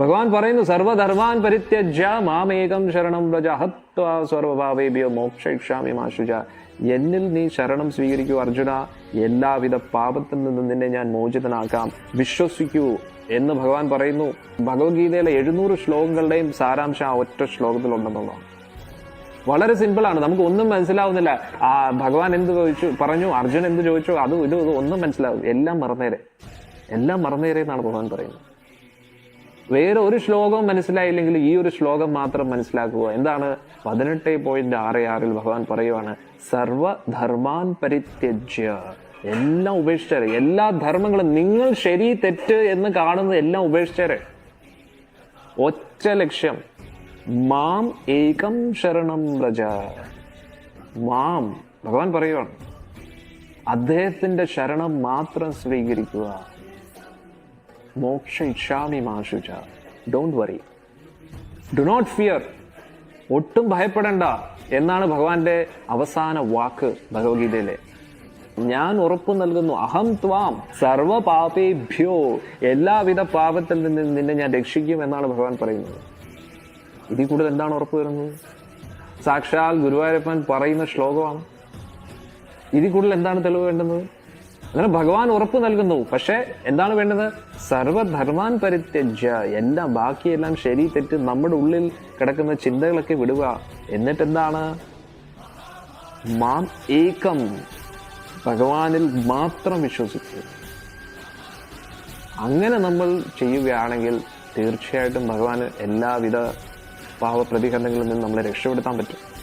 ഭഗവാൻ പറയുന്നു സർവധർവാൻ പരിത്യജ മാമേകം ശരണം വ്രജ ഹത്വാ സർവഭാവേഭ്യോ മോക്ഷയിക്ഷാമി മാശുജ. എന്നിൽ നീ ശരണം സ്വീകരിക്കൂ അർജുന. എല്ലാവിധ പാപത്തിൽ നിന്നും നിന്നെ ഞാൻ മോചിതനാക്കാം. വിശ്വസിക്കൂ എന്ന് ഭഗവാൻ പറയുന്നു. ഭഗവത്ഗീതയിലെ എഴുന്നൂറ് ശ്ലോകങ്ങളുടെയും സാരാംശം ആ ഒറ്റ ശ്ലോകത്തിലുണ്ടെന്നുള്ളതാണ്. വളരെ സിമ്പിളാണ് നമുക്ക് ഒന്നും മനസ്സിലാവുന്നില്ല. ആ ഭഗവാൻ എന്ത് ചോദിച്ചു? പറഞ്ഞു അർജുൻ എന്ത് ചോദിച്ചു? അത് ഇതും ഇത് ഒന്നും മനസ്സിലാവും എല്ലാം മറന്നേരെ. എല്ലാം മറന്നേരെ എന്നാണ് ഭഗവാൻ പറയുന്നത്. വേറെ ഒരു ശ്ലോകവും മനസ്സിലായില്ലെങ്കിൽ ഈ ഒരു ശ്ലോകം മാത്രം മനസ്സിലാക്കുക. എന്താണ്? പതിനെട്ട് പോയിന്റ് ആറ് ആറിൽ ഭഗവാൻ പറയുവാണ് സർവധർമാൻ പരിത്യജ്യ. എല്ലാം ഉപേക്ഷിച്ചേരെ എല്ലാ ധർമ്മങ്ങളും നിങ്ങൾ ശരി തെറ്റ് എന്ന് കാണുന്നത് എല്ലാം ഉപേക്ഷിച്ചേരെ ഒറ്റ ലക്ഷ്യം മാം ഏകം ശരണം വ്രജ. മാം ഭഗവാൻ പറയുവാണ് അദ്ദേഹത്തിന്റെ ശരണം മാത്രം സ്വീകരിക്കുക. മോക്ഷ മാഷുച don't worry do not fear ഒട്ടും ഭയപ്പെടണ്ട എന്നാണ് ഭഗവാന്റെ അവസാന വാക്ക് ഭഗവത്ഗീതയിലെ. ഞാൻ ഉറപ്പു നൽകുന്നു. അഹം ത്വാം. സർവ പാപേഭ്യോ. എല്ലാവിധ പാപത്തിൽ നിന്ന് നിന്നെ ഞാൻ രക്ഷിക്കും എന്നാണ് ഭഗവാൻ പറയുന്നത്. ഇതിൽ കൂടുതൽ എന്താണ് ഉറപ്പ് വരുന്നത്? സാക്ഷാൽ ഗുരുവായൂരപ്പൻ പറയുന്ന ശ്ലോകമാണ്. ഇതിൽ കൂടുതൽ എന്താണ് തെളിവ് വേണ്ടുന്നത്? അങ്ങനെ ഭഗവാൻ ഉറപ്പ് നൽകുന്നു. പക്ഷെ എന്താണ് വേണ്ടത്? സർവധർമാൻ പരിത്യജ്യ. എന്താ ബാക്കിയെല്ലാം ശരി തെറ്റ് നമ്മുടെ ഉള്ളിൽ കിടക്കുന്ന ചിന്തകളൊക്കെ വിടുക. എന്നിട്ട് എന്താണ് മാം ഏകം. ഭഗവാനിൽ മാത്രം വിശ്വസിക്കുക അങ്ങനെ നമ്മൾ ചെയ്യുകയാണെങ്കിൽ തീർച്ചയായിട്ടും ഭഗവാന് എല്ലാവിധ പാവപ്രതികരണങ്ങളിൽ നിന്ന് നമ്മളെ രക്ഷപ്പെടുത്താൻ പറ്റും.